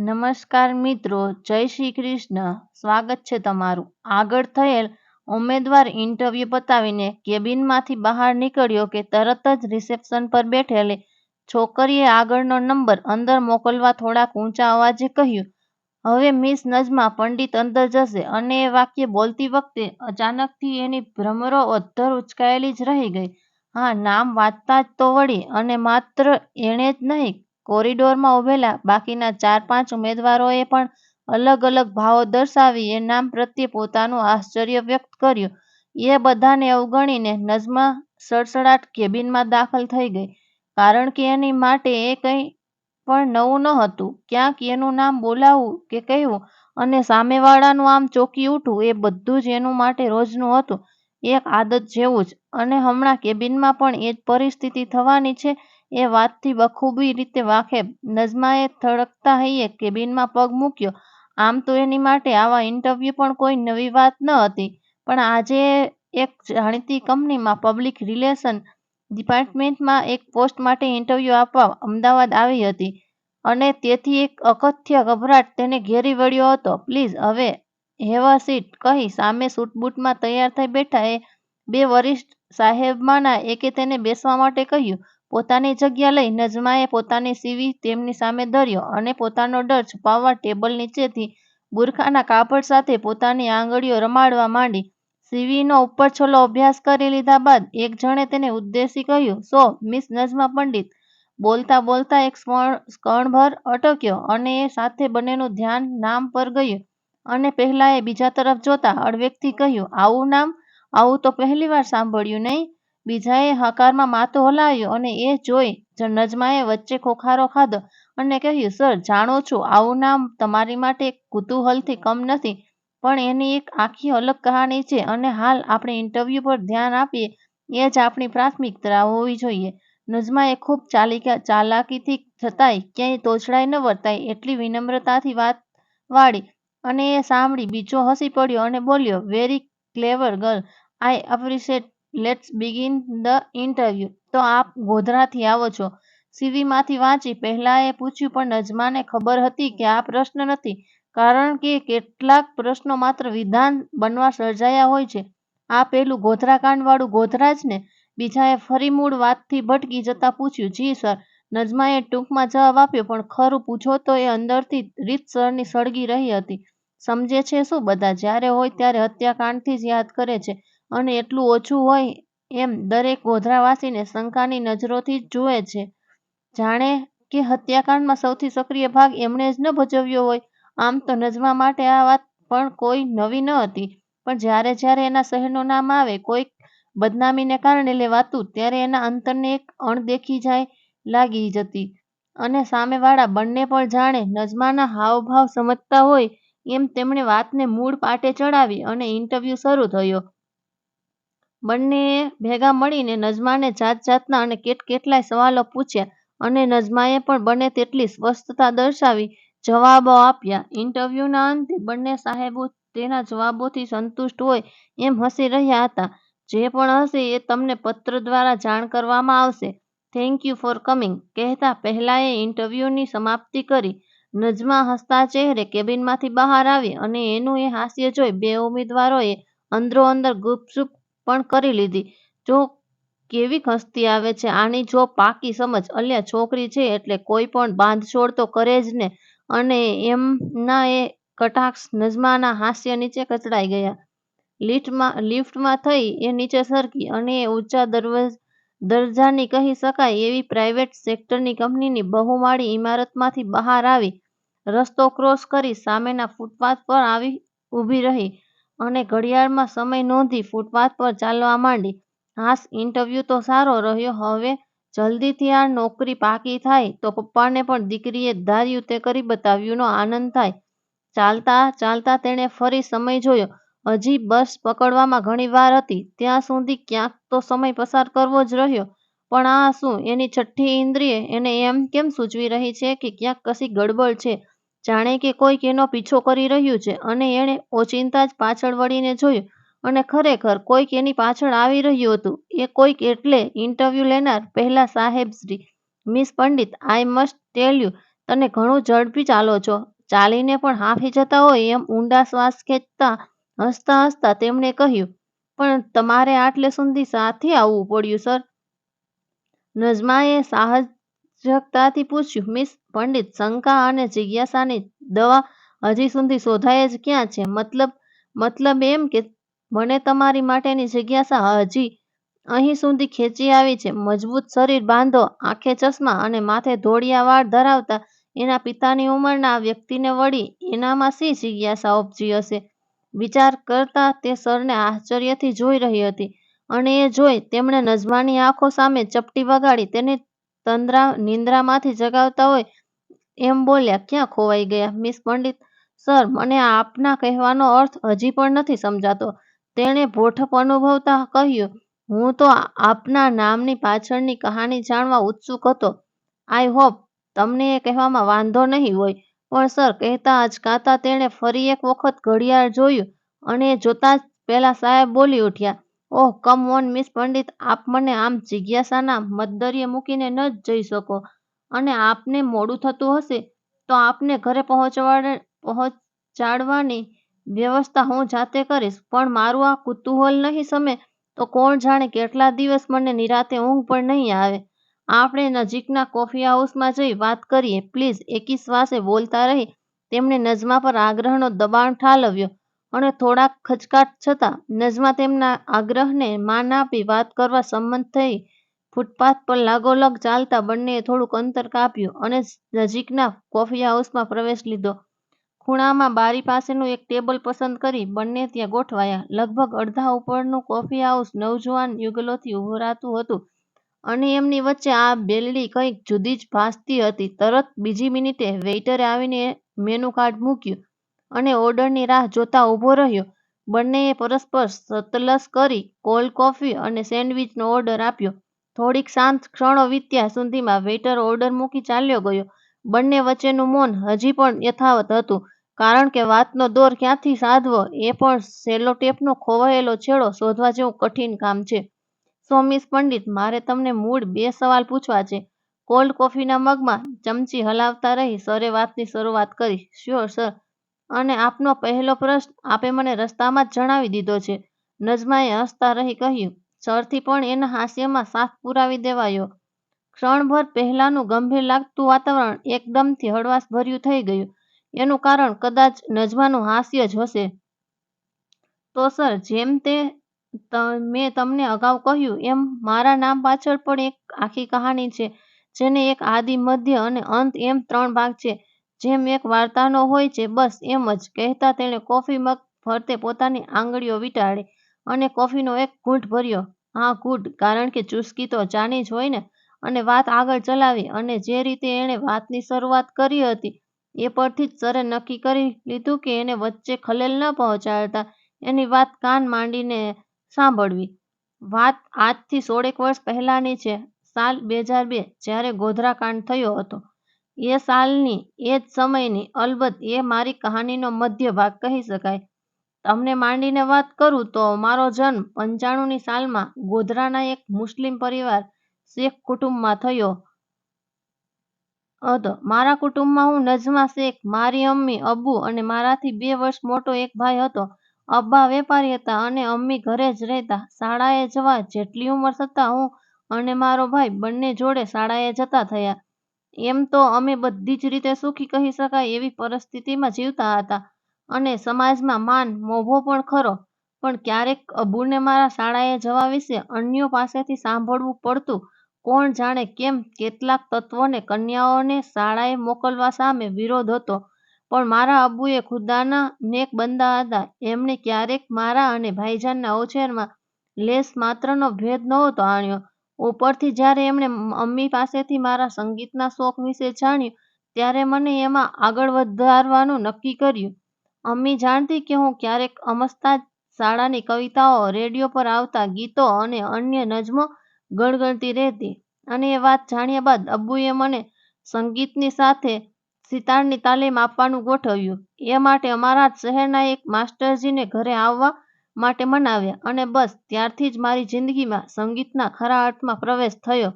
નમસ્કાર મિત્રો, જય શ્રી કૃષ્ણ. સ્વાગત છે તમારું. આગળ થયેલ ઉમેદવાર ઇન્ટરવ્યૂ પતાવીને કેબિનમાંથી બહાર નીકળ્યો કે તરત જ રિસેપ્શન પર બેઠેલી. છોકરીએ આગળનો નંબર અંદર મોકલવા થોડાક ઊંચા અવાજે કહ્યું, હવે મિસ નજમા, પંડિત અંદર જશે. અને એ વાક્ય બોલતી વખતે અચાનકથી એની ભ્રમરો અધ્ધર ઉચકાયેલી જ રહી ગઈ. હા, નામ વાંચતા જ તો વળી, અને માત્ર એણે જ નહીં કોરિડોરમાં ઉભેલા બાકીના ચાર પાંચ ઉમેદવારોએ પણ અલગ અલગ ભાવો દર્શાવી એ નામ પ્રત્યે પોતાનું આશ્ચર્ય વ્યક્ત કર્યું. એ બધાને અવગણીને નજમા સડસડાટ કેબિનમાં દાખલ થઈ ગઈ. કારણ કે એની માટે એ કંઈ પણ નવું નહોતું. ક્યાંક એનું નામ બોલાવવું કે કહેવું અને સામેવાળાનું આમ ચોકી ઉઠવું એ બધું જ એનું માટે રોજનું હતું. એક આદત જેવું જ. અને હમણાં કેબિનમાં પણ એ જ પરિસ્થિતિ થવાની છે એ વાતથી બખૂબી રીતે વાકેફ નજમાએ થડકતા હૈયે કેબિનમાં પગ મૂક્યો. આમ તો એની માટે આવા ઇન્ટરવ્યૂ પણ કોઈ નવી વાત ન હતી. પણ આજે એક જાણીતી કંપનીમાં પબ્લિક રિલેશન ડિપાર્ટમેન્ટમાં એક પોસ્ટ માટે ઇન્ટરવ્યૂ આપવા અમદાવાદ આવી હતી. અને તેથી એક અકથ્ય ગભરાટ તેને ઘેરી વળ્યો હતો. પ્લીઝ, હવે હેવ સીટ કહી સામે સૂટબૂટમાં તૈયાર થઈ બેઠા એ બે વરિષ્ઠ સાહેબમાંના એકે તેને બેસવા માટે કહ્યું. પોતાની જગ્યા લઈ નજમાએ પોતાની સીવી તેમની સામે ધર્યો અને પોતાનો ડર છુપાવવા ટેબલ નીચેથી બુરખાના કાપડ સાથે પોતાની આંગળીઓ રમાડવા માંડી. સીવીનો ઉપરછલ્લો અભ્યાસ કરી લીધા બાદ એક જણે તેને ઉદ્દેશી કહ્યું સો મિસ નજમા પંડિત. બોલતા બોલતા એક ક્ષણભર અટક્યો અને એ સાથે બંનેનું ધ્યાન નામ પર ગયું અને પહેલાએ બીજા તરફ જોતા હળવેકથી કહ્યું, આવું નામ? આવું તો પહેલીવાર સાંભળ્યું નહીં? બીજાએ હકારમાં માથું હલાવ્યું અને એ જોઈ નજમાએ વચ્ચે ખોખારો ખાધો અને કહ્યું, સર, જાણો છો, આવું નામ તમારી માટે કુતૂહલથી કમ નથી, પણ એની એક આખી અલગ કહાની છે અને હાલ આપણે ઇન્ટરવ્યૂ પર ધ્યાન આપીએ, એ જ આપણી પ્રાથમિકતા હોવી જોઈએ. નજમાએ ખૂબ ચાલાકીથી છતાંય ક્યાંય તોછડાઈ ન વર્તાય એટલી વિનમ્રતાથી વાત વાળી અને એ સાંભળી બીજો હસી પડ્યો અને બોલ્યો, very clever girl, I appreciate let's begin the interview તો આપ ગોધરાથી આવો છો. સીવીમાંથી વાંચી પહેલાએ પૂછ્યું પણ નજમાને ખબર હતી કે આ પ્રશ્ન નથી, કારણ કે કેટલાક પ્રશ્નો માત્ર વિધાન બનવા સર્જાયા હોય છે. આ પેલું ગોધરાકાંડવાળું ગોધરા જ ને? બીજાએ ફરી મૂળ વાતથી ભટકી જતાં પૂછ્યું, જી, સર. નજમાએ ટૂંકમાં જવાબ આપ્યો, પણ ખરું, પૂછો તો એ અંદરથી રીતસરની સળગી રહી હતી. સમજે છે શું બધા? જ્યારે હોય ત્યારે હત્યાકાંડથી જ યાદ કરે છે. અને એટલું ઓછું હોય એમ દરેક ગોધરાવાસીને શંકાની નજરોથી જ જુએ છે. જાણે કે હત્યાકાંડમાં સૌથી સક્રિય ભાગ એમણે જ ન ભજવ્યો હોય, આમ તો નજમા માટે આ વાત પણ કોઈ નવી ન હતી. પણ જ્યારે જ્યારે એના શહેરનું નામ આવે, કોઈક બદનામીને કારણે લેવાતું, ત્યારે એના અંતરને એક અણદેખી જાય લાગી જતી. અને સામેવાળા બંને પણ જાણે નજમાના હાવભાવ સમજતા હોય એમ તેમણે વાતને મૂળ પાટે ચડાવી અને ઇન્ટરવ્યૂ શરૂ થયો. બંનેએ ભેગા મળીને નજમાને જાત જાતના અને કેટકેટલાય સવાલો પૂછ્યા અને નજમાએ પણ બને તેટલી સ્પષ્ટતા દર્શાવી જવાબો આપ્યા. ઇન્ટરવ્યૂના અંતે બંને સાહેબો તેના જવાબોથી સંતુષ્ટ હોય એમ હસી રહ્યા હતા. જે પણ હશે એ તમને પત્ર દ્વારા જાણ કરવામાં આવશે. થેન્ક યુ ફોર કમિંગ કહેતા પહેલાએ ઇન્ટરવ્યૂની સમાપ્તિ કરી. નજમા હસતા ચહેરે કેબિનમાંથી બહાર આવી અને એનું એ હાસ્ય જોઈ બે ઉમેદવારોએ અંદરોઅંદર ગુપચુપ પણ કરી લીધી. જો કેવી હસતી આવે છે? આની જો પાકી સમજ, અલ્યા છોકરી છે એટલે કોઈ પણ બાંધછોડ તો કરે જ ને. અને એમના એ કટાક્ષ નજમાના હાસ્ય નીચે કચડાઈ ગયા. લિફ્ટમાં લિફ્ટમાં થઈ, એ નીચે સરકી અને એ ઊંચા દરજાની કહી શકાય એવી પ્રાઇવેટ સેક્ટરની કંપનીની બહુમાળી ઇમારતમાંથી બહાર આવી. રસ્તો ક્રોસ કરી સામેના ફૂટપાથ પર આવી ઊભી રહી. અને ઘડિયાળમાં સમય નોંધી ફૂટપાથ પર ચાલવા માંડી. હાશ ઇન્ટરવ્યૂ તો સારો રહ્યો, હવે જલ્દીથી આ નોકરી પાકી થાય તો પપ્પાને પણ દીકરીએ ધાર્યું તે કરી બતાવ્યુંનો આનંદ થાય. ચાલતા ચાલતા તેણે ફરી સમય જોયો. હજી બસ પકડવામાં ઘણી વાર હતી. ત્યાં સુધી ક્યાંક તો સમય પસાર કરવો જ રહ્યો. પણ આ શું? એની છઠ્ઠી ઇન્દ્રિય એને એમ કેમ સૂચવી રહી છે કે ક્યાંક કશી ગડબડ છે? જાણે કે કોઈક એનો પીછો કરી રહ્યું છે અને એણે ઓચિંતા જ પાછળ વળીને જોયું અને ખરેખર કોઈક એની પાછળ આવી રહ્યું હતું. એ કોઈક એટલે ઇન્ટરવ્યૂ લેનાર પહેલા સાહેબશ્રી miss Pandit, I must tell you, તને ઘણું ઝડપી ચાલો છો. ચાલીને પણ હાંફી જતા હોય એમ ઊંડા શ્વાસ ખેંચતા, હસતા હસતા તેમણે કહ્યું, પણ તમારે આટલે સુધી સાથી આવવું પડ્યું, સર. નજમાએ સાહજકતાથી પૂછ્યું, મિસ પંડિત, શંકા અને જિજ્ઞાસાની દવા હજી સુધી શોધાય જ ક્યાં છે? મતલબ મતલબ એમ કે મને તમારી માટેની જિજ્ઞાસા હજી અહીં સુધી ખેંચી આવી છે. મજબૂત શરીર બાંધો, આંખે ચશ્મા અને માથે ધોળિયા વાળ ધરાવતા એના પિતાની ઉંમરના વ્યક્તિને વળી એનામાં શી જિજ્ઞાસા ઉપજી હશે? વિચાર કરતા તે સરને આશ્ચર્યથી જોઈ રહી હતી અને એ જોઈ તેમણે નજમાની આંખો સામે ચપટી વગાડી તેને તંદ્રા, નિંદ્રામાંથી જગાવતા હોય એમ બોલ્યા, ક્યાં ખોવાઈ ગયા, મિસ પંડિત? સર, મને આપના કહેવાનો અર્થ હજી પણ નથી સમજાતો. તેણે ભોઠપ અનુભવતા કહ્યું, હું તો આપના નામની પાછળની કહાની જાણવા ઉત્સુક હતો. આઈ હોપ તમને એ કહેવામાં વાંધો નહીં હોય, પણ સર, કહેતા અચકાતા તેણે ફરી એક વખત ઘડિયાળ જોયું અને જોતા જ પેલા સાહેબ બોલી ઉઠ્યા oh come on miss Pandit, આપ મને આમ જિજ્ઞાસાના મધદરિયે મૂકીને ન જ જઈ શકો. અને આપને મોડું થતું હશે, તો આપને ઘરે પહોંચવા પહોંચાડવાની વ્યવસ્થા હું જાતે કરીશ. પણ મારું આ કુતૂહલ નહીં સમે તો કોણ જાણે કેટલા દિવસ મને નિરાતે ઊંઘ પણ નહીં આવે. આપણે નજીકના કોફી હાઉસમાં જઈ વાત કરીએ. પ્લીઝ, એકી શ્વાસે બોલતા રહી. તેમણે નજમા પર આગ્રહનો દબાણ ઠાલવ્યો. અને થોડાક ખચકાટ છતાં નજમા તેમના આગ્રહને માન આપી વાત કરવા સંમત થઈ. ફૂટપાથ પર લાગોલગ ચાલતા બંનેએ થોડુંક અંતર કાપ્યું અને નજીકના કોફી હાઉસમાં પ્રવેશ લીધો. ખૂણામાં બારી પાસેનું એક ટેબલ પસંદ કરી બંને ત્યાં ગોઠવાયા. લગભગ અડધા ઉપરનું કોફી હાઉસ નવજુવાન યુગલોથી ઉભરાતું હતું અને એમની વચ્ચે આ બેલડી કંઈક જુદી જ ભાસતી હતી. તરત બીજી મિનિટે વેઇટરે આવીને મેનુ કાર્ડ મૂક્યું. અને ઓર્ડરની રાહ જોતા ઊભો રહ્યો. બંનેએ પરસ્પર સતલસ કરી કોલ્ડ કોફી અને સેન્ડવિચનો ઓર્ડર આપ્યો. થોડીક શાંત ક્ષણો વીત્યા સુધીમાં વેઇટર ઓર્ડર મૂકી ચાલ્યો ગયો. બંને વચ્ચેનું મૌન હજી પણ યથાવત હતું, કારણ કે વાતનો દોર ક્યાંથી સાધવો એ પણ સેલોટેપનો ખોવાયેલો છેડો શોધવા જેવું કઠિન કામ છે. સો પંડિત, મારે તમને મૂળ બે સવાલ પૂછવા છે. કોલ્ડ કોફીના મગમાં ચમચી હલાવતા રહી સરે વાતની શરૂઆત કરી. Sure, sir. અને આપનો પહેલો પ્રશ્ન આપે મને રસ્તામાં જ જણાવી દીધો છે. નજમાએ હસતા રહી કહ્યું, સરથી પણ એના હાસ્યમાં સાફ પુરાવી દેવાયો. ક્ષણભર પહેલાંનું ગંભીર લાગતું વાતાવરણ એકદમથી હળવાશભર્યું થઈ ગયું. એનું કારણ કદાચ નજમાનું હાસ્ય જ હશે. તો સર, જેમ તે, મેં તમને અગાઉ કહ્યું, એમ મારા નામ પાછળ પણ એક આખી કહાની છે, જેને એક આદિ, મધ્ય અને અંત એમ ત્રણ ભાગ છે. જેમ એક વાર્તાનો હોય છે, બસ એમ જ. કહેતા તેણે કોફી મગ ફરતે પોતાની આંગળીઓ વીંટાળી અને કોફીનો એક ઘૂંટ ભર્યો. હા, ઘૂંટ, કારણ કે ચુસ્કી તો ચાની જ હોય ને. અને વાત આગળ ચલાવી અને જે રીતે એણે વાતની શરૂઆત કરી હતી, એ પરથી જ સરે નક્કી કરી લીધું કે એને વચ્ચે ખલેલ ન પહોંચાડતા એની વાત કાન માંડીને સાંભળવી. વાત આજથી સોળેક વર્ષ પહેલાંની છે, સાલ બે હજાર બે, જ્યારે ગોધરાકાંડ થયો હતો. એ સાલની, એ જ સમયની, અલબત્ત એ મારી કહાનીનો મધ્ય ભાગ કહી શકાય. તમને માંડીને વાત કરું તો મારો જન્મ પંચાણુંની સાલમાં ગોધરાના એક મુસ્લિમ પરિવાર શેખ કુટુંબમાં થયો હતો. મારા કુટુંબમાં હું નજમા શેખ, મારી અમ્મી અબ્બુ અને મારાથી બે વર્ષ મોટો એક ભાઈ હતો. અબ્બા વેપારી હતા અને અમ્મી ઘરે જ રહેતા. શાળાએ જવા જેટલી ઉંમર થતાં હું અને મારો ભાઈ બંને જોડે શાળાએ જતા થયા. એમ તો અમે બધી જ રીતે સુખી કહી શકાય એવી પરિસ્થિતિમાં જીવતા હતા. અને સમાજમાં માન મોભો પણ ખરો. પણ ક્યારેક અબુને મારા શાળાએ જવા વિશે અન્યો પાસેથી સાંભળવું પડતું. કોણ જાણે કેમ કેટલાક તત્વોને કન્યાઓને શાળાએ મોકલવા સામે વિરોધ હતો. પણ મારા અબુએ ખુદાના નેક બંદા હતા. એમણે ક્યારેક મારા અને ભાઈજાનના ઉછેરમાં લેશ માત્રનો ભેદ નહોતો આણ્યો. ઉપરથી જ્યારે એમણે અમ્મી પાસેથી મારા સંગીતના શોખ વિશે જાણ્યું, ત્યારે મને એમાં આગળ વધારવાનું નક્કી કર્યું. અમ્મી જાણતી કે હું ક્યારેક અમસ્તા શાળાની કવિતાઓ, રેડિયો પર આવતા ગીતો અને અન્ય નજમો ગણગણતી રહેતી અને એ વાત જાણ્યા બાદ અબ્બુએ મને સંગીતની સાથે સિતારની તાલીમ આપવાનું ગોઠવ્યું. એ માટે અમારા શહેરના એક માસ્ટરજીને ઘરે આવવા માટે મનાવ્યા અને બસ ત્યારથી જ મારી જિંદગીમાં સંગીતના ખરા અર્થમાં પ્રવેશ થયો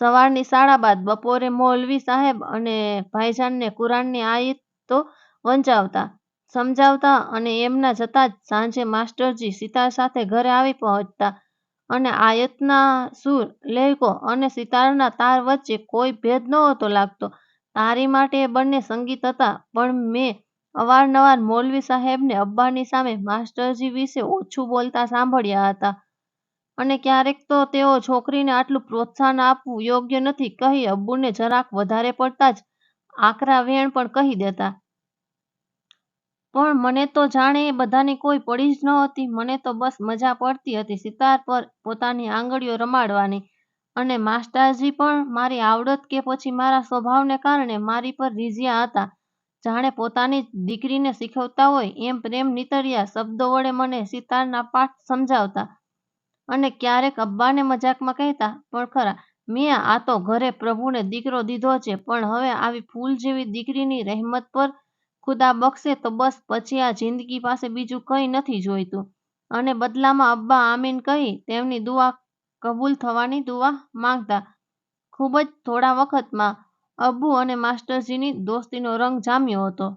સવારની શાળા બાદ બપોરે મૌલવી સાહેબ અને ભાઈજાનને કુરાનની આયતો વંચાવતા, સમજાવતા અને એમના જતાં જ સાંજે માસ્ટરજી સિતાર સાથે ઘરે આવી પહોંચતા અને આયતના સૂર, લહેકો અને સિતારના તાર વચ્ચે કોઈ ભેદ નહોતો લાગતો. તારી માટે એ બંને સંગીત હતા પણ મેં અવારનવાર મૌલવી સાહેબને અબ્બાની સામે માસ્ટરજી વિશે ઓછું બોલતા સાંભળ્યા હતા અને ક્યારેક તો તેઓ છોકરીને આટલું પ્રોત્સાહન આપવું યોગ્ય નથી કહી અબ્બુને જરાક વધારે પડતા જ આકરા વેણ પણ કહી દેતા. પણ મને તો જાણે એ બધાની કોઈ પડી જ ન હતી મને તો બસ મજા પડતી હતી સિતાર પર પોતાની આંગળીઓ રમાડવાની અને માસ્ટરજી પણ મારી આવડત કે પછી મારા સ્વભાવને કારણે મારી પર રીઝ્યા હતા. જાણે પોતાની દીકરીને શીખવતા હોય એમ પ્રેમ નીતર્યા શબ્દો વડે મને સિતારના પાઠ સમજાવતા અને ક્યારેક અબ્બાને મજાકમાં કહેતા પણ ખરા, મિયા આ તો ઘરે પ્રભુને દીકરો દીધો છે પણ હવે આવી ફૂલ જેવી દીકરીની રહેમત પર ખુદા બક્ષે તો બસ પછી આ જિંદગી પાસે બીજું કંઈ નથી જોઈતું અને બદલામાં અબ્બા આમીન કહી તેમની દુઆ કબૂલ થવાની દુઆ માંગતા. ખૂબ જ થોડા વખતમાં અબ્બુ અને માસ્ટરજીની દોસ્તીનો રંગ જામ્યો હતો.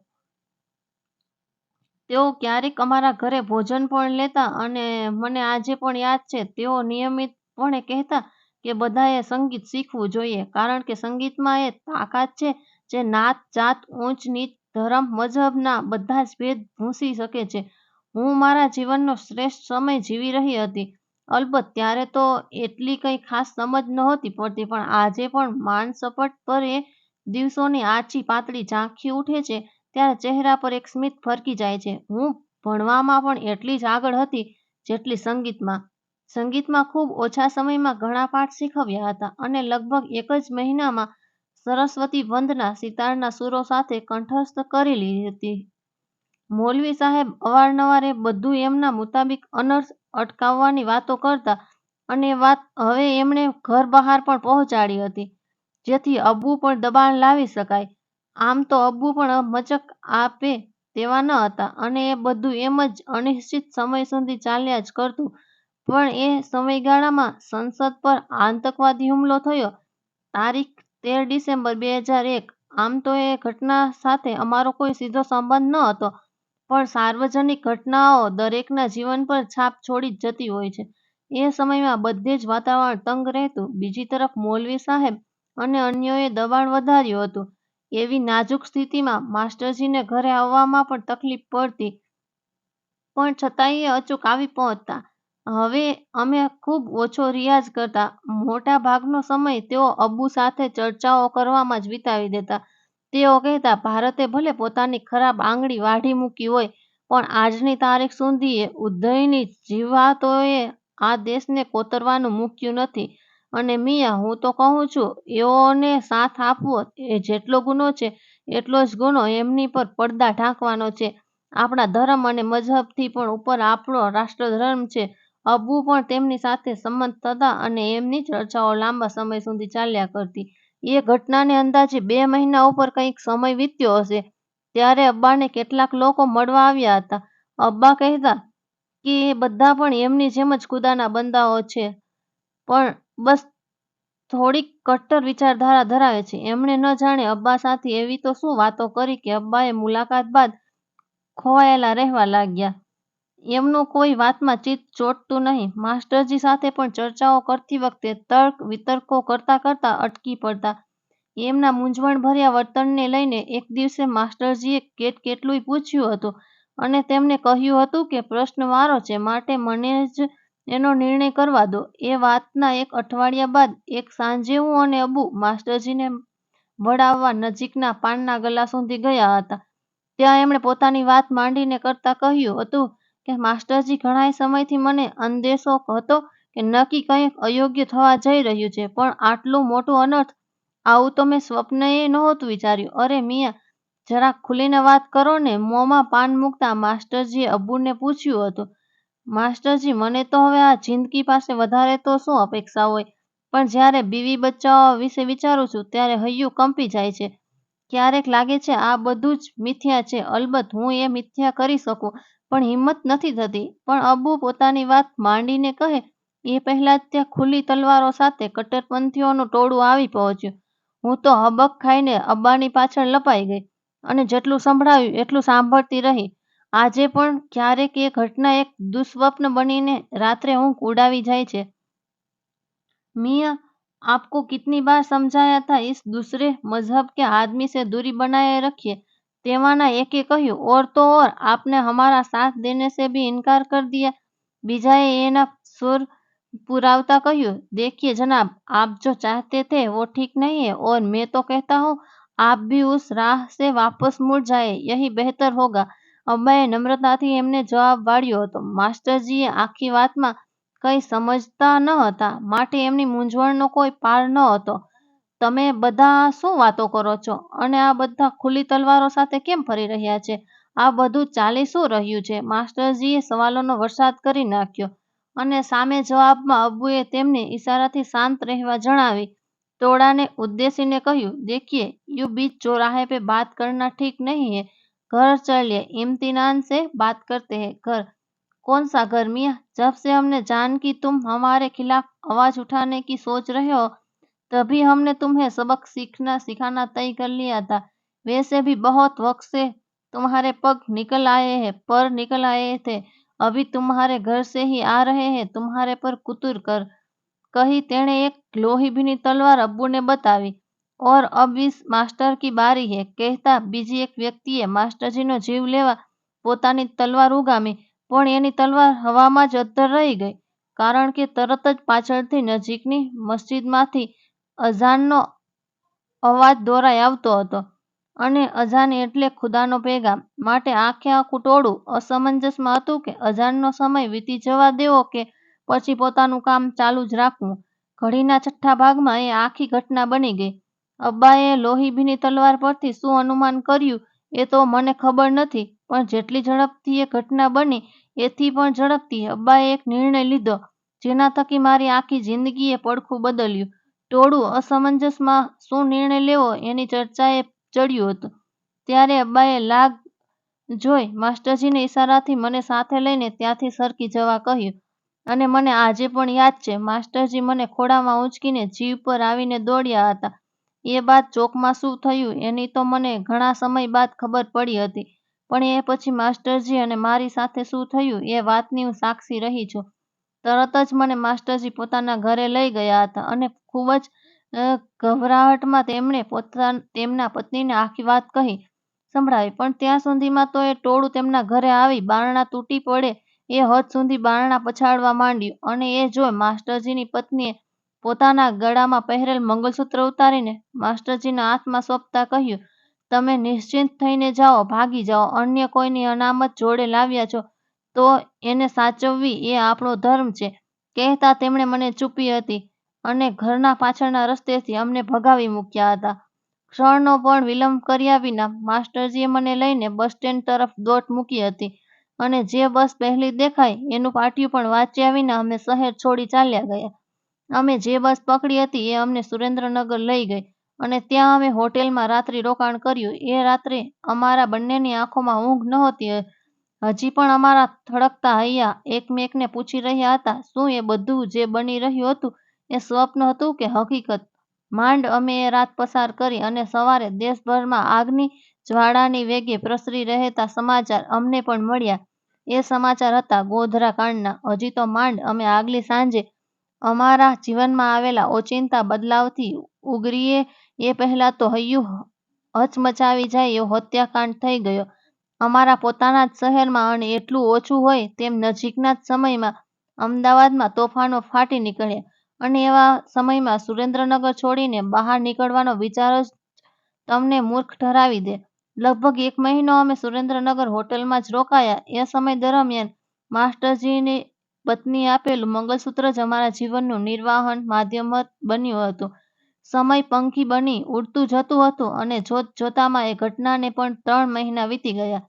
તેઓ ક્યારેક અમારા ઘરે ભોજન પણ લેતા અને મને આજે પણ યાદ છે તેઓ નિયમિતપણે કહેતા કે બધાએ સંગીત શીખવું જોઈએ કારણ કે સંગીતમાં એ તાકાત છે જે નાત જાત, ઊંચ નીચ, ધરમ મજહબના બધા જ ભેદ ભૂંસી શકે છે. હું મારા જીવનનો શ્રેષ્ઠ સમય જીવી રહી હતી. અલબત્ત ત્યારે તો એટલી કંઈ ખાસ સમજ નહોતી પડતી, પણ આજે પણ માનસપટ પર એ દિવસોની આછી પાતળી ઝાંખી ઉઠે છે, ત્યારે ચહેરા પર એક સ્મિત ફરકી જાય છે. હું ભણવામાં પણ એટલી જ આગળ હતી જેટલી સંગીતમાં. સંગીતમાં ખૂબ ઓછા સમયમાં ઘણા પાઠ શીખવ્યા હતા અને લગભગ એક જ મહિનામાં સરસ્વતી વંદના સિતારના સૂરો સાથે કંઠસ્થ કરી લીધી હતી. મૌલવી સાહેબ અવારનવાર એ બધું એમના મુતાબિક અનર્થ અટકાવવાની વાતો કરતા અને વાત હવે એમણે ઘર બહાર પણ પહોંચાડી હતી જેથી અબ્બુ પર દબાણ લાવી શકાય. આમ તો અબ્બુ પણ મચક આપે તેવા ન હતા અને એ બધું એમ જ અનિશ્ચિત સમય સુધી ચાલ્યા જ કરતું પણ એ સમયગાળામાં સંસદ પર આતંકવાદી હુમલો થયો તારીખ તેર ડિસેમ્બર બે હજાર એક. આમ તો એ ઘટના સાથે અમારો કોઈ સીધો સંબંધ ન હતો પણ સાર્વજનિક ઘટનાઓ દરેકના જીવન પર છાપ છોડી જ જતી હોય છે. એ સમયમાં બધે જ વાતાવરણ તંગ રહેતું. બીજી તરફ મૌલવી સાહેબ અને અન્યોએ દબાણ વધાર્યું હતું. એવી નાજુક સ્થિતિમાં માસ્ટરજીને ઘરે આવવામાં પણ તકલીફ પડતી પણ છતાંય અચૂક આવી પહોંચતા. હવે અમે ખૂબ ઓછો રિયાઝ કરતા. મોટા ભાગનો સમય તેઓ અબુ સાથે ચર્ચાઓ કરવામાં જ વિતાવી દેતા. તેઓ કહેતા, ભારતે ભલે પોતાની ખરાબ આંગળી વાઢી મૂકી હોય, પણ આજની તારીખ સુધીએ ઉદયની જીવાતોએ આ દેશને કોતરવાનું મૂક્યું નથી અને મિયા, હું તો કહું છું, એઓને સાથ આપવો એ જેટલો ગુનો છે, એટલો જ ગુનો એમની પર પડદા ઢાંકવાનો છે. આપણા ધર્મ અને મઝહબથી પણ ઉપર આપણો રાષ્ટ્રધર્મ છે. અબુ પણ તેમની સાથે સંમત થતા અને એમની ચર્ચાઓ લાંબા સમય સુધી ચાલ્યા કરતી. એ ઘટનાને અંદાજે બે મહિના ઉપર કંઈક સમય વીત્યો હશે ત્યારે અબ્બાને કેટલાક લોકો મળવા આવ્યા હતા. અબ્બા કહેતા કે એ બધા પણ એમની જેમ જ ખુદાના બંદાઓ છે પણ બસ થોડીક કટ્ટર વિચારધારા ધરાવે છે. એમણે ન જાણે અબ્બા સાથે એવી તો શું વાતો કરી કે અબ્બાએ મુલાકાત બાદ ખોવાયેલા રહેવા લાગ્યા. એમનું કોઈ વાતમાં ચિત્ત ચોંટતું નહીં. માસ્ટરજી સાથે પણ ચર્ચાઓ કરતી વખતે તર્ક, વિતર્કો કરતા કરતા અટકી પડતા. એમના મૂંઝવણભર્યા વર્તનને લઈને એક દિવસે માસ્ટરજીએ કેટ કેટલુંય પૂછ્યું હતું અને તેમને કહ્યું હતું કે, પ્રશ્ન મારો છે, માટે મને જ એનો નિર્ણય કરવા દો. એ વાતના એક અઠવાડિયા બાદ, એક સાંજે હું અને અબુ માસ્ટરજીને વળાવવા નજીકના પાનના ગલા સુધી ગયા હતા. ત્યાં એમણે પોતાની વાત માંડીને કરતા કહ્યું હતું કે માસ્ટરજી ઘણા સમયથી મને અંદેશો હતો કે નક્કી કંઈક અયોગ્ય થવા જઈ રહ્યું છે, પણ આટલું મોટું અનર્થ આવું તો મેં સ્વપ્નેય નહોતું વિચાર્યું. અરે મિયા, જરાક ખુલીને વાત કરો ને, મોંમાં પાન મૂકતા માસ્ટરજીએ અબ્બુને પૂછ્યું હતું. માસ્ટરજી, મને તો હવે આ જિંદગી પાસે વધારે તો શું અપેક્ષા હોય પણ જ્યારે બીવી બચ્ચાઓ વિશે વિચારું છું, ત્યારે હૈયું કંપી જાય છે. ક્યારેક લાગે છે આ બધું જ મિથ્યા છે. અલબત્ત હું એ મિથ્યા કરી શકું પણ હિંમત નથી થતી. પણ અબુ પોતાની વાત માંડીને કહે, એ પહેલાં જ ત્યાં ખુલ્લી તલવારો સાથે કટ્ટરપંથીઓનું ટોળું આવી પહોંચ્યું. હું તો હબક ખાઈને અબ્બાની પાછળ લપાઈ ગઈ અને જેટલું સંભળાવ્યું એટલું સાંભળતી રહી. આજે પણ ક્યારેક એ ઘટના એક દુસ્વપ્ન બનીને રાત્રે હું ઉડાવી જાય છે. મિયા, આપકો કિતની બાર સમજાયા થા? ઇસ દૂસરે મઝહબ કે આદમી સે દૂરી બનાએ રખીએ? तेवाना एके કહ્યું और तो और आपने हमारा साथ देने से भी इनकार कर दिया બીજાએ એના સુર પુરાવતા કહ્યું देखिए जनाब आप जो चाहते थे वो ठीक नहीं है और मैं तो कहता हूँ आप भी उस राह से वापस मुड़ जाए यही बेहतर होगा અબ્બાએ નમ્રતાથી એમને જવાબ વાળ્યો હતો માસ્ટરજીએ આખી વાતમાં કંઈ સમજતા ન હતા માટે એમની મૂંઝવણનો કોઈ પાર ન હતો તમે બધા શું વાતો કરો છો અને આ બધા ખુલ્લી તલવારો સાથે કેમ ફરી રહ્યા છે આ બધું ચાલી શું રહ્યું છે માસ્ટરજીએ સવાલોનો વરસાદ કરી નાખ્યો અને સામે જવાબમાં અબ્બુએ તેમને ઈશારાથી શાંત રહેવા જણાવી ટોળાને ઉદ્દેશીને કહ્યું देखिए यू बीच चौराहे पे बात करना ठीक नहीं है घर चलिए इम्तिनान से बात करते हैं घर कौन सा घर मियाँ जब से हमने जान की तुम हमारे खिलाफ आवाज उठाने की सोच रहे हो तभी हमने तुम्हें सबक सीखना सिखाना तय कर लिया था वैसे भी बहुत वक्त से तुम्हारे पग निकल आए हैं पर निकल आए थे अभी तुम्हारे घर से ही आ रहे हैं तुम्हारे पर कुतुर कर કહી તેણે એક લોહીભીની તલવાર અબ્બુને બતાવી ઓર અબ ઇસ માસ્ટર કી બારી હે કહેતા બીજી એક વ્યક્તિએ માસ્ટરજીનો જીવ લેવા પોતાની તલવાર ઉગામી પણ એની તલવાર હવામાં જ અદ્ધર રહી ગઈ કારણ કે તરત જ પાછળથી નજીકની મસ્જિદમાંથી અઝાનનો અવાજ દોરાઈ આવતો હતો. અને અઝાન એટલે ખુદાનો પેગામ. માટે આખે આખું ટોળું. અસમંજસમાં હતું કે અઝાનનો સમય વીતી જવા દેવો કે પછી પોતાનું કામ ચાલુ જ રાખવું. ઘડીના છઠ્ઠા ભાગમાં એ આખી ઘટના બની ગઈ. અબ્બાએ લોહીભીની તલવાર પરથી શું અનુમાન કર્યું એ તો મને ખબર નથી, પણ જેટલી ઝડપથી એ ઘટના બની, એથી પણ ઝડપથી અબ્બાએ એક નિર્ણય લીધો, જેના થકી મારી આખી જિંદગીએ પડખું બદલ્યું. ટોળું અસમંજસમાં શું નિર્ણય લેવો એની ચર્ચાએ ચડ્યું હતું. ત્યારે અબ્બાએ લાગ જોઈ માસ્ટરજીને ઈશારાથી મને સાથે લઈને ત્યાંથી સરકી જવા કહ્યું. અને મને આજે પણ યાદ છે, માસ્ટરજી મને ખોળામાં ઊંચકીને જીવ પર આવીને દોડ્યા હતા. એ બાદ ચોકમાં શું થયું એની તો મને ઘણા સમય બાદ ખબર પડી હતી. પણ એ પછી માસ્ટરજી અને મારી સાથે શું થયું એ વાતની હું સાક્ષી રહી છું. તરત જ મને માસ્ટરજી પોતાના ઘરે લઈ ગયા હતા અને ખૂબ જ ગભરાહટમાં તેમણે પોતા, તેમના પત્નીને આખી વાત કહી સંભળાવી. પણ ત્યાં સુધીમાં તો એ ટોળું તેમના ઘરે આવી, બારણા તૂટી પડે એ હદ સુધી બારણા પછાડવા માંડ્યું. અને એ જોઈ માસ્ટરજીની પત્નીએ પોતાના ગળામાં પહેરેલ મંગલસૂત્ર ઉતારીને માસ્ટરજીના હાથમાં સોંપતા કહ્યું, તમે નિશ્ચિંત થઈને જાઓ, ભાગી જાઓ. અન્ય કોઈની અનામત જોડે લાવ્યા છો. તો એને સાચવવી એ આપણો ધર્મ છે. કહેતા તેમણે મને ચૂપી હતી અને ઘરના પાછળના રસ્તેથી અમને ભગાવી મૂક્યા હતા. ક્ષણનો પણ વિલંબ કર્યા વિના માસ્ટરજીએ મને લઈને બસ સ્ટેન્ડ તરફ દોટ મૂકી હતી અને જે બસ પહેલી દેખાય એનું પાટિયું પણ વાંચ્યા વિના અમે શહેર છોડી ચાલ્યા ગયા. અમે જે બસ પકડી હતી એ અમને સુરેન્દ્રનગર લઈ ગઈ અને ત્યાં અમે હોટેલમાં રાત્રિ રોકાણ કર્યું. એ રાત્રે અમારા બંનેની આંખોમાં ઊંઘ નહોતી હજી પણ અમારા થડકતા હૈયા એકમેકને પૂછી રહ્યા હતા, શું એ બધું જે બની રહ્યું હતું એ સ્વપ્ન હતું કે હકીકત? માંડ અમે એ રાત પસાર કરી અને સવારે દેશભરમાં આગની જ્વાળાની વેગે પ્રસરી રહેતા સમાચાર અમને પણ મળ્યા. એ સમાચાર હતા ગોધરા કાંડના. હજી તો માંડ અમે આગલી સાંજે અમારા જીવનમાં આવેલા ઓચિંતા બદલાવથી ઉગરીએ એ પહેલાં તો હૈયું હચમચાવી જાય એવો હત્યાકાંડ થઈ ગયો. અમારા પોતાના જ શહેરમાં અને એટલું ઓછું હોય તેમ નજીકના જ સમયમાં અમદાવાદમાં તોફાનો ફાટી નીકળ્યા. અને એવા સમયમાં સુરેન્દ્રનગર છોડીને બહાર નીકળવાનો વિચાર જ તમને મૂર્ખ ઠરાવી દે. લગભગ એક મહિનો અમે સુરેન્દ્રનગર હોટલમાં જ રોકાયા. એ સમય દરમિયાન માસ્ટરજીની પત્ની આપેલું મંગલસૂત્ર જ અમારા જીવનનું નિર્વાહન માધ્યમ બન્યું હતું. સમય પંખી બની ઉડતું જતું હતું અને જોત જોતામાં એ ઘટનાને પણ ત્રણ મહિના વીતી ગયા.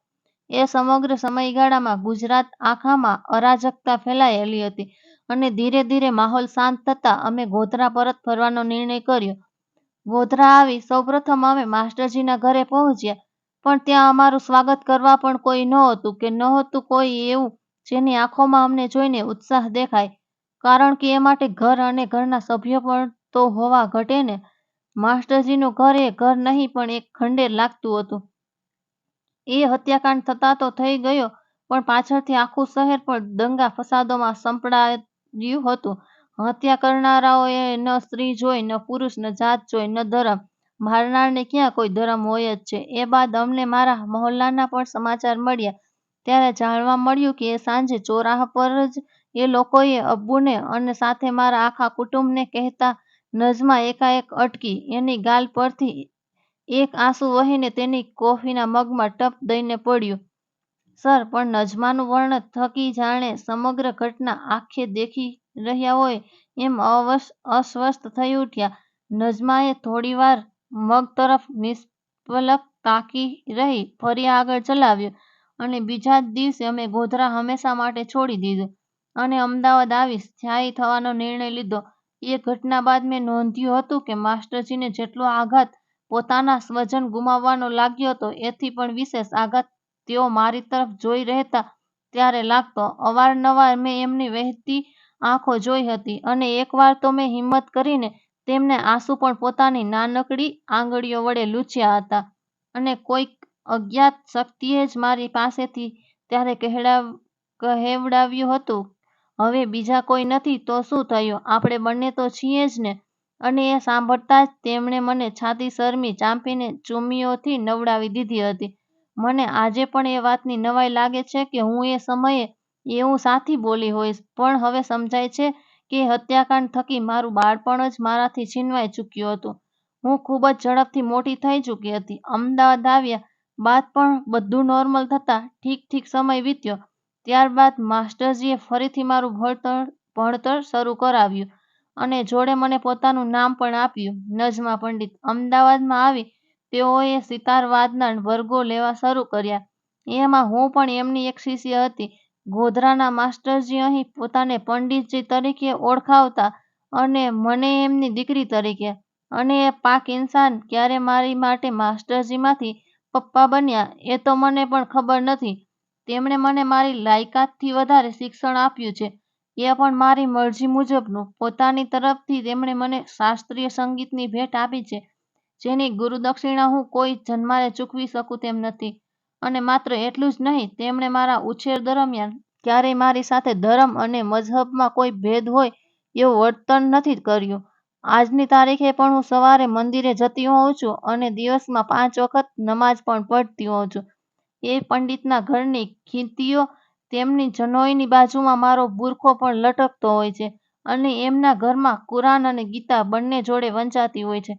એ સમગ્ર સમયગાળામાં ગુજરાત આખામાં અરાજકતા ફેલાયેલી હતી અને ધીરે ધીરે માહોલ શાંત થતાં અમે ગોધરા પરત ફરવાનો નિર્ણય કર્યો. ગોધરા આવી સૌપ્રથમ અમે માસ્ટરજીના ઘરે પહોંચ્યા, પણ ત્યાં અમારું સ્વાગત કરવા પણ કોઈ નહોતું કે નહોતું કોઈ એવું જેની આંખોમાં અમને જોઈને ઉત્સાહ દેખાય. કારણ કે એ માટે ઘર અને ઘરના સભ્યો પણ તો હોવા ઘટે ને. માસ્ટરજીનું ઘર એ ઘર નહીં પણ એક ખંડેર લાગતું હતું. એ હત્યાકાંડ થતા તો થઈ ગયો, પણ પાછળથી આખું શહેર પણ દંગા ફસાદોમાં સંપડાયું હતું. હત્યા કરનારાઓએ ન સ્ત્રી જોઈ, ન પુરુષ, ન જાત જોઈ, ન ધર્મ. મારનારને ક્યાં કોઈ ધર્મ હોય જ છે? એ બાદ અમને મારા મહોલ્લાના પણ સમાચાર મળ્યા. ત્યારે જાણવા મળ્યું કે એ સાંજે ચોરાહ પર જ એ લોકોએ અબ્બુને અને સાથે મારા આખા કુટુંબને કહેતા નજમા એકાએક અટકી. એની ગાલ પરથી એક આંસુ વહીને તેની કોફીના મગમાં ટપ દઈને પડ્યું. સર, પણ નજમાનું વર્ણન થકી જાણે સમગ્ર ઘટના આંખે દેખી રહ્યા હોય એમ અસ્વસ્થ થઈ ઉઠ્યા. નજમાએ થોડીવાર મગ તરફ નિષ્પલક તાકી રહી, ફરી આગળ ચલાવ્યું અને બીજા જ દિવસે અમે ગોધરા હંમેશા માટે છોડી દીધું અને અમદાવાદ આવી સ્થાયી થવાનો નિર્ણય લીધો. એ ઘટના બાદ મેં નોંધ્યું હતું કે માસ્ટરજીને જેટલો આઘાત પોતાના સ્વજન ગુમાવવાનો લાગ્યો હતો. એથી પણ વિશેષ આઘાત તેઓ મારી તરફ જોઈ રહેતા ત્યારે લાગતો, અવારનવાર મેં એમની વહેતી આંખો જોઈ હતી અને એકવાર તો મેં હિંમત કરીને તેમને આંસુ પણ પોતાની નાનકડી આંગળીઓ વડે લૂછ્યા હતા અને કોઈક અજ્ઞાત શક્તિએ જ મારી પાસેથી ત્યારે કહેવડાવ્યું હતું, હવે બીજા કોઈ નથી તો શું થયું? આપણે બંને તો છીએ જ ને અને એ સાંભળતા જ તેમણે મને છાતી શરમી ચાંપીને ચુમ્મીઓથી નવડાવી દીધી હતી. મને આજે પણ એ વાતની નવાઈ લાગે છે કે હું એ સમયે એવું સાથી બોલી હોઈશ, પણ હવે સમજાય છે કે હત્યાકાંડ થકી મારું બાળપણ જ મારાથી છીનવાઈ ચૂક્યું હતું. હું ખૂબ જ ઝડપથી મોટી થઈ ચૂકી હતી. અમદાવાદ આવ્યા બાદ પણ બધું નોર્મલ થતાં ઠીક ઠીક સમય વીત્યો. ત્યારબાદ માસ્ટરજીએ ફરીથી મારું ભણતર ભણતર શરૂ કરાવ્યું. અને જોડે મને પોતાનું નામ પણ આપ્યું. નજમા પંડિત અમદાવાદમાં આવી તેઓએ સિતારવાદના વર્ગો લેવા શરૂ કર્યા. એમાં હું પણ એમની એક શિષ્ય હતી. ગોધરાના માસ્ટરજી અહીં પોતાને પંડિતજી તરીકે ઓળખાવતા અને મને એમની દીકરી તરીકે. અને એ પાક ઇન્સાન ક્યારે મારી માટે માસ્ટરજીમાંથી પપ્પા બન્યા એ તો મને પણ ખબર નથી. તેમણે મને મારી લાયકાતથી વધારે શિક્ષણ આપ્યું છે. એ પણ મારી મરજી મુજબનું. પોતાની તરફથી તેમણે મને શાસ્ત્રીય સંગીતની ભેટ આપી છે, જેની ગુરુદક્ષિણા હું કોઈ જન્મારે ચૂકવી શકું તેમ નથી. અને માત્ર એટલું જ નહીં, તેમણે મારા ઉછેર દરમિયાન ક્યારેય મારી સાથે ધર્મ અને મઝહબમાં કોઈ ભેદ હોય એવું વર્તન નથી કર્યું. આજની તારીખે પણ હું સવારે મંદિરે જતી હોઉં છું અને દિવસમાં પાંચ વખત નમાઝ પણ પઢતી હોઉં છું. એ પંડિતના ઘરની ખીંતીઓ તેમની જનોઈની બાજુમાં મારો બુરખો પણ લટકતો હોય છે અને એમના ઘરમાં કુરાન અને ગીતા બંને જોડે વંચાતી હોય છે.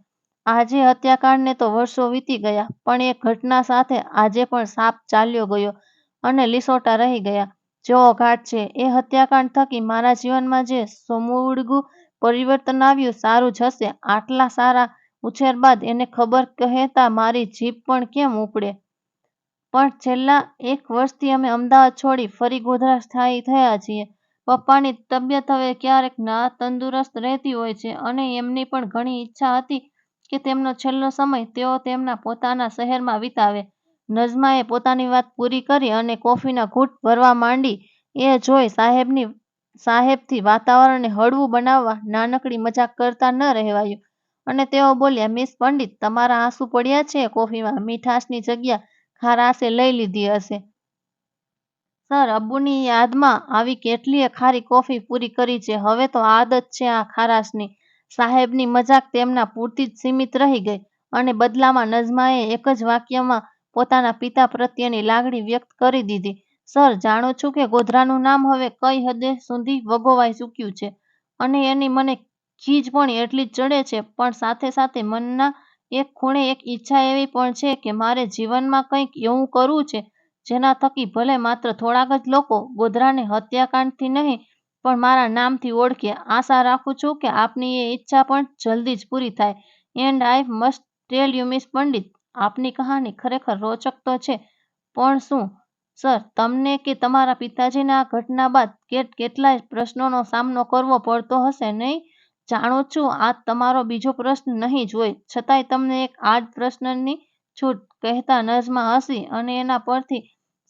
આજે હત્યાકાંડને તો વર્ષો વીતી ગયા, પણ એ ઘટના સાથે આજે પણ સાપ ચાલ્યો ગયો અને લીસોટા રહી ગયા. જેવો ઘાટ છે, એ હત્યાકાંડ થકી મારા જીવનમાં જે સમૂળગું પરિવર્તન આવ્યું, સારું જશે. આટલા સારા ઉછેર બાદ એને ખબર કહેતા મારી જીભ પણ કેમ ઉપડે? પણ છેલ્લા એક વર્ષથી અમે અમદાવાદ છોડી ફરી ગોધરા સ્થાયી થયા છીએ. પપ્પાની તબિયત હવે ક્યારેક ના તંદુરસ્ત રહેતી હોય છે અને એમની પણ ઘણી ઈચ્છા હતી કે તેમનો છેલ્લો સમય તેઓ તેમના પોતાના શહેરમાં વિતાવે. નજમાએ પોતાની વાત પૂરી કરી અને કોફીના ઘૂંટ ભરવા માંડી. એ જોઈ સાહેબની, સાહેબથી વાતાવરણને હળવું બનાવવા નાનકડી મજાક કરતા ન રહેવાયું. અને તેઓ બોલ્યા, મિસ પંડિત, તમારા આંસુ પડ્યા છે કોફીમાં. મીઠાશની જગ્યા ખારાશે લઈ લીધી હશે. સર અબ્બુની યાદમાં આવી કેટલીય ખારી કોફી પૂરી કરી છે. હવે તો આદત છે આ ખારાશની. સાહેબની મજાક તેમના પૂરતી જ સીમિત રહી ગઈ અને બદલામાં નજમાએ એક જ વાક્યમાં પોતાના પિતા પ્રત્યેની લાગણી વ્યક્ત કરી દીધી. સર, જાણો છું કે ગોધરાનું નામ હવે કઈ હદે સુધી વગોવાઈ ચૂક્યું છે? અને એની મને ખીજ પણ એટલી જ ચડે છે, પણ સાથે સાથે મનના એક ખૂણે એક ઈચ્છા એવી પણ છે કે મારે જીવનમાં કંઈક એવું કરવું છે, જેના થકી ભલે માત્ર થોડાક જ લોકો ગોધરાને હત્યાકાંડથી નહીં, પણ મારા નામથી ઓળખે. આશા રાખું છું કે આપની એ ઈચ્છા પણ જલ્દી જ પૂરી થાય. And I must tell you miss Pandit, આપની કહાની ખરેખર રોચક તો છે, પણ શું? સર, તમને કે તમારા પિતાજીને આ ઘટના બાદ કેટ, કેટલાય પ્રશ્નોનો સામનો કરવો પડતો હશે નહીં? જાણું છું આ તમારો બીજો પ્રશ્ન નહીં જ હોય છતાંય તમને એક આ જ પ્રશ્નની છૂટ કહેતા નજમા હસી અને એના પરથી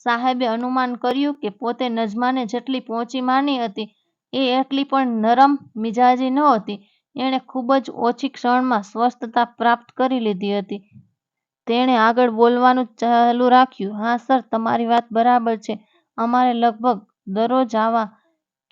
સાહેબે અનુમાન કર્યું કે પોતે નજમાને જેટલી પહોંચી માની હતી એ એટલી પણ નરમ મિજાજી ન હતી એણે ખૂબ જ ઓછી ક્ષણમાં સ્વસ્થતા પ્રાપ્ત કરી લીધી હતી. તેણે આગળ બોલવાનું ચાલુ રાખ્યું, હા સર, તમારી વાત બરાબર છે. અમારે લગભગ દરરોજ આવા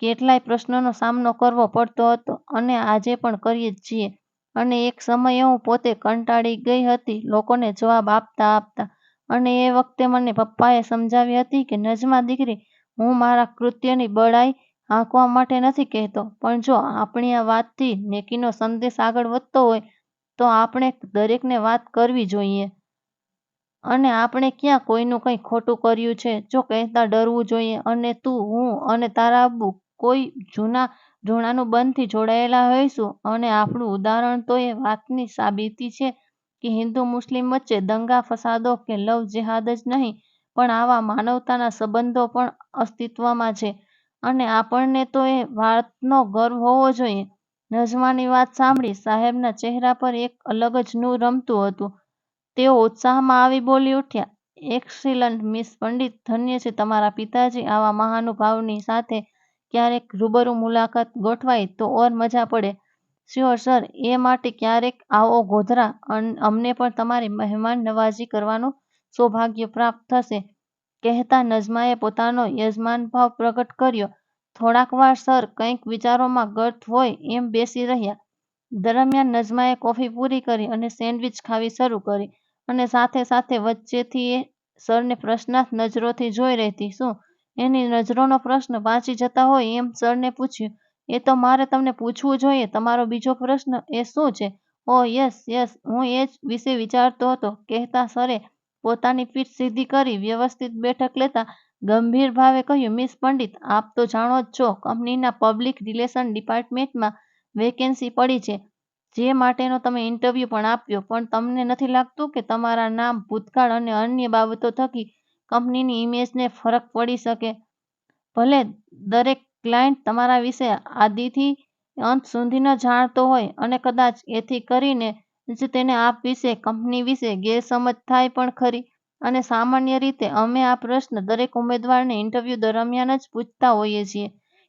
કેટલાય પ્રશ્નોનો સામનો કરવો પડતો હતો અને આજે પણ કરીએ જ છીએ. અને એક સમયે હું પોતે કંટાળી ગઈ હતી લોકોને જવાબ આપતા આપતા. અને એ વખતે મને પપ્પાએ સમજાવી હતી કે નજમા દીકરી, હું મારા કૃત્યની બળાઈ હાંકવા માટે નથી કહેતો, પણ જો આપણી આ વાતથી નેકીનો સંદેશ આગળ વધતો હોય તો આપણે દરેકને વાત કરવી જોઈએ. અને આપણે ક્યાં કોઈનું કંઈ ખોટું કર્યું છે જો કહેતા ડરવું જોઈએ. અને તું, હું અને તારા અબ્બુ કોઈ જૂના ઋણાનુબંધથી જોડાયેલા હોઈશું અને આપણું ઉદાહરણ તો એ વાતની સાબિતી છે કે હિન્દુ મુસ્લિમ વચ્ચે દંગા ફસાદો કે લવ જેહાદ જ નહીં પણ આવા માનવતાના સંબંધો પણ અસ્તિત્વમાં છે અને આપણને તો એ વાતનો ગર્વ હોવો જોઈએ. નજમાની વાત સાંભળી સાહેબના ચહેરા પર એક અલગ જ નૂર રમતું હતું. તેઓ ઉત્સાહમાં આવી બોલી ઉઠ્યા, એક્સિલન્ટ મિસ પંડિત, ધન્ય છે તમારા પિતાજી આવા મહાનુભાવની સાથે ક્યારેક રૂબરૂ મુલાકાત ગોઠવાય તો ઓર મજા પડે. શ્યોર સર, એ માટે ક્યારેક આવો ગોધરા. અમને પણ તમારી મહેમાન નવાજી કરવાનું સૌભાગ્ય પ્રાપ્ત થશે. કહેતા નજમાએ પોતાનો યજમાનભાવ પ્રગટ કર્યો. થોડાક વાર સર કંઈક વિચારોમાં ગર્થ હોય એમ બેસી રહ્યા. દરમિયાન નજમાએ કોફી પૂરી કરી અને સેન્ડવિચ ખાવી શરૂ કરી અને સાથે સાથે વચ્ચેથી એ સરને પ્રશ્નાર્થ નજરોથી જોઈ રહેતી. શું એની નજરોનો પ્રશ્ન વાંચી જતા હોય એમ સરને પૂછ્યું, એ તો મારે તમને પૂછવું જોઈએ તમારો બીજો પ્રશ્ન એ શું છે? ઓહ યસ, યસ, હું એ જ વિશે વિચારતો હતો. કહેતા સરે પોતાની પીઠ સીધી કરી વ્યવસ્થિત બેઠક લેતા ગંભીર ભાવે કહ્યું, મિસ પંડિત, આપ તો જાણો જ છો કંપનીના પબ્લિક રિલેશન ડિપાર્ટમેન્ટમાં વેકેન્સી પડી છે જે માટેનો તમે ઇન્ટરવ્યૂ પણ આપ્યો, પણ તમને નથી લાગતું કે તમારા નામ, ભૂતકાળ અને અન્ય બાબતો થકી કંપનીની ઇમેજને ફરક પડી શકે? ભલે દરેક ક્લાયન્ટ તમારા વિશે આદિથી અંત સુધી ન જાણતો હોય અને કદાચ એથી કરીને જ તેને આપ વિશે, કંપની વિશે ગેરસમજ થાય પણ ખરી. અને સામાન્ય રીતે અમે આ પ્રશ્ન દરેક ઉમેદવારને ઇન્ટરવ્યૂ દરમિયાન જ પૂછતા હોઈએ છીએ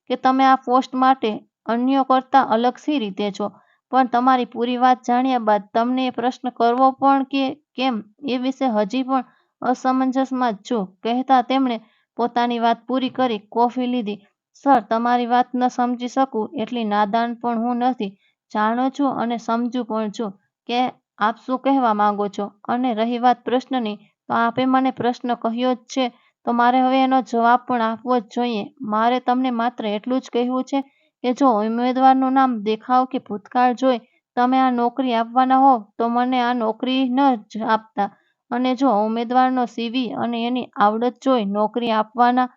કે તમે આ પોસ્ટ માટે અન્યો કરતાં અલગ શી રીતે છો? પણ તમારી પૂરી વાત જાણ્યા બાદ તમને એ પ્રશ્ન કરવો પણ કે કેમ એ વિશે હજી પણ અસમંજસમાં જ છું. કહેતા તેમણે પોતાની વાત પૂરી કરી કોફી લીધી. સર, તમારી વાત ન સમજી શકું એટલી નાદાન પણ હું નથી. જાણો છું અને સમજું પણ છું કે આપ શું કહેવા માંગો છો. અને રહી વાત પ્રશ્નની, તો આપે મને પ્રશ્ન કહ્યો જ છે તો મારે હવે એનો જવાબ પણ આપવો જ જોઈએ. મારે તમને માત્ર એટલું જ કહેવું છે કે જો ઉમેદવારનું નામ, દેખાવ કે ભૂતકાળ જોઈ તમે આ નોકરી આપવાના હો તો મને આ નોકરી ન જ આપતા અને જો ઉમેદવારનો સીવી અને એની આવડત જોઈ નોકરી આપવાના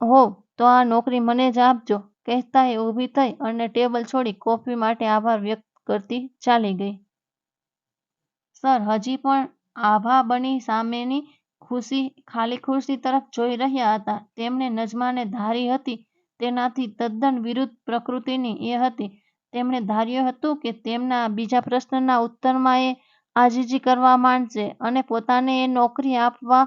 હોવ, તો આ નોકરી મને જ આપજો. કહેતા એ ઊભી થઈ અને ટેબલ છોડી કોફી માટે આભાર વ્યક્ત કરતી ચાલી ગઈ. સર, હજી પણ આભાબની સામેની ખુશી ખાલી ખુરશી તરફ જોઈ રહ્યા હતા. તેમણે નજમાને ધારી હતી તેનાથી તદ્દન વિરુદ્ધ પ્રકૃતિની એ હતી. તેમણે ધાર્યું હતું કે તેમના બીજા પ્રશ્નના ઉત્તરમાં એ આજીજી કરવા માંડશે અને પોતાને એ નોકરી આપવા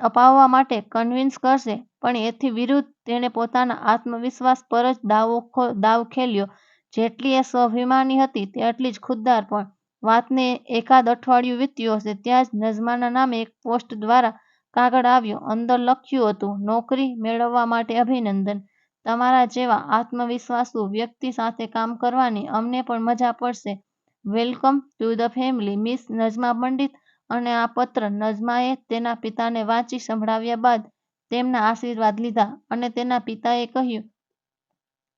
અપાવવા માટે કન્વિન્સ કરશે, પણ એથી વિરુદ્ધ તેણે પોતાના આત્મવિશ્વાસ પર જ દાવો દાવ ખેલ્યો. જેટલી એ સ્વાભિમાની હતી તેટલી જ ખુદદાર પણ. વાતને એકાદ અઠવાડિયું વીત્યું હશે ત્યાં જ નજમાના નામે એક પોસ્ટ દ્વારા કાગળ આવ્યો. અંદર લખ્યું હતું, નોકરી મેળવવા માટે અભિનંદન. તમારા જેવા આત્મવિશ્વાસુ વ્યક્તિ સાથે કામ કરવાની અમને પણ મજા પડશે. Welcome to the family, miss Najma Pandit. અને આ પત્ર નજમાએ તેના પિતાને વાંચી સંભળાવ્યા બાદ તેમના આશીર્વાદ લીધા અને તેના પિતાએ કહ્યું,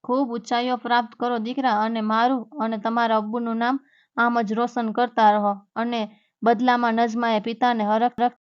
ખૂબ ઊંચાઈઓ પ્રાપ્ત કરો દીકરા અને મારું અને તમારા અબ્બુનું નામ આમ જ રોશન કરતા રહો. અને બદલામાં નજમાએ પિતાને હરખ